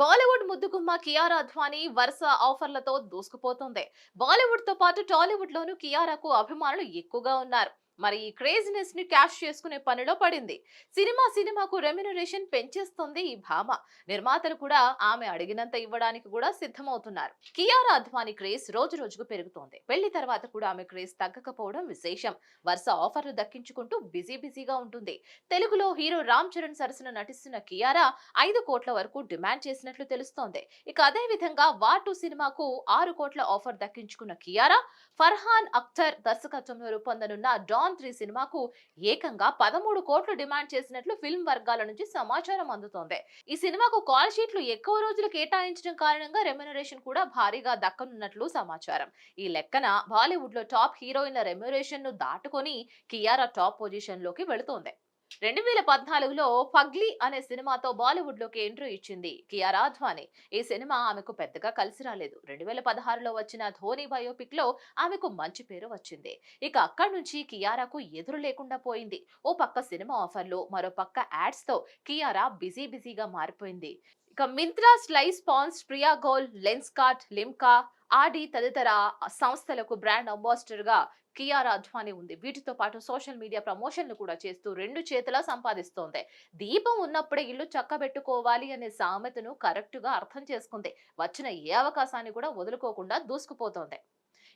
బాలీవుడ్ ముద్దుగుమ్మ కియారా అద్వానీ వరుస ఆఫర్లతో దూసుకుపోతుంది. బాలీవుడ్తో పాటు టాలీవుడ్ లోను కియారాకు అభిమానులు ఎక్కువగా ఉన్నారు. మరి ఈ క్రేజినెస్ని క్యాష్ చేసుకునే పనిలో పడింది. సినిమా సినిమాకు రెమ్యునరేషన్ పెంచేస్తుంది ఈ భామ. నిర్మాతలు కూడా ఆమె అడిగినంత ఇవ్వడానికి కూడా సిద్ధమవుతున్నారు. కియారా అద్వానీ క్రేజ్ రోజు రోజుకు పెరుగుతోంది. పెళ్ళి తర్వాత కూడా ఆమె క్రేజ్ తగ్గకపోవడం విశేషం. వరుస ఆఫర్లు దక్కించుకుంటూ బిజీ బిజీగా ఉంటుంది. తెలుగులో హీరో రామ్ చరణ్ సరసన నటిస్తున్న కియారా ఐదు కోట్ల వరకు డిమాండ్ చేసినట్లు తెలుస్తోంది. ఇక అదే విధంగా వార్ టూ సినిమాకు ఆరు కోట్ల ఆఫర్ దక్కించుకున్న కియారా ఫర్హాన్ అఖ్తర్ దర్శకత్వంలో రూపొందనున్న డాన్ త్రీ సినిమాకు ఏకంగా పదమూడు కోట్లు డిమాండ్ చేసినట్లు ఫిల్మ్ వర్గాల నుంచి సమాచారం అందుతోంది. ఈ సినిమాకు కాల్ షీట్లు ఎక్కువ రోజులు కేటాయించడం కారణంగా రెమ్యునరేషన్ కూడా భారీగా దక్కనున్నట్లు సమాచారం. ఈ లెక్కన బాలీవుడ్లో టాప్ హీరోయిన్ల రెమ్యునరేషన్ను దాటుకొని కియారా టాప్ పొజిషన్లోకి వెళుతోంది. రెండు వేల పద్నాలుగులో ఫగ్లీ అనే సినిమాతో బాలీవుడ్లోకి ఎంట్రీ ఇచ్చింది కియారా అద్వానీ ఈ సినిమా ఆమెకు పెద్దగా కలిసి రాలేదు. రెండు వేల పదహారులో వచ్చిన ధోని బయోపిక్లో ఆమెకు మంచి పేరు వచ్చింది. ఇక అక్కడి నుంచి కియారాకు ఎదురు లేకుండా పోయింది. ఓ పక్క సినిమా ఆఫర్లు మరో పక్క యాడ్స్తో కియారా బిజీ బిజీగా మారిపోయింది. ఇక Myntra slice pans Priya Gold Lenskart Limca Audi తదితర సంస్థలకు బ్రాండ్ అంబాసిడర్గా కియారా అద్వానీ ఉంది. వీటితో పాటు సోషల్ మీడియా ప్రమోషన్లు కూడా చేస్తూ రెండు చేతులా సంపాదిస్తోంది. దీపం ఉన్నప్పుడే ఇల్లు చక్కబెట్టుకోవాలి అనే సామెతను కరెక్ట్గా అర్థం చేసుకుంది. వచ్చిన ఏ అవకాశాన్ని కూడా వదులుకోకుండా దూసుకుపోతోంది.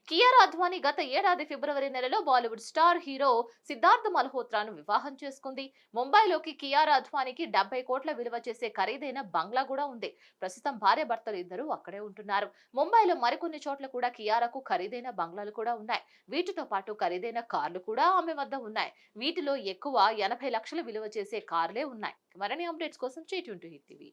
కియారా అద్వానీ గత ఏడాది ఫిబ్రవరి నెలలో బాలీవుడ్ స్టార్ హీరో సిద్ధార్థ్ మల్హోత్రాను వివాహం చేసుకుంది. ముంబైలోకి కియార్ అద్వానీకి డెబ్బై కోట్ల విలువ చేసే ఖరీదైన బంగ్లా కూడా ఉంది. ప్రస్తుతం భార్య భర్తలు ఇద్దరు అక్కడే ఉంటున్నారు. ముంబైలో మరికొన్ని చోట్ల కూడా కియారాకు ఖరీదైన బంగ్లాలు కూడా ఉన్నాయి. వీటితో పాటు ఖరీదైన కార్లు కూడా ఆమె వద్ద ఉన్నాయి. వీటిలో ఎక్కువ ఎనభై లక్షల విలువ చేసే కార్లే ఉన్నాయి. మరిన్ని అప్డేట్స్ కోసం చేటుంటూ హిట్ టీవీ.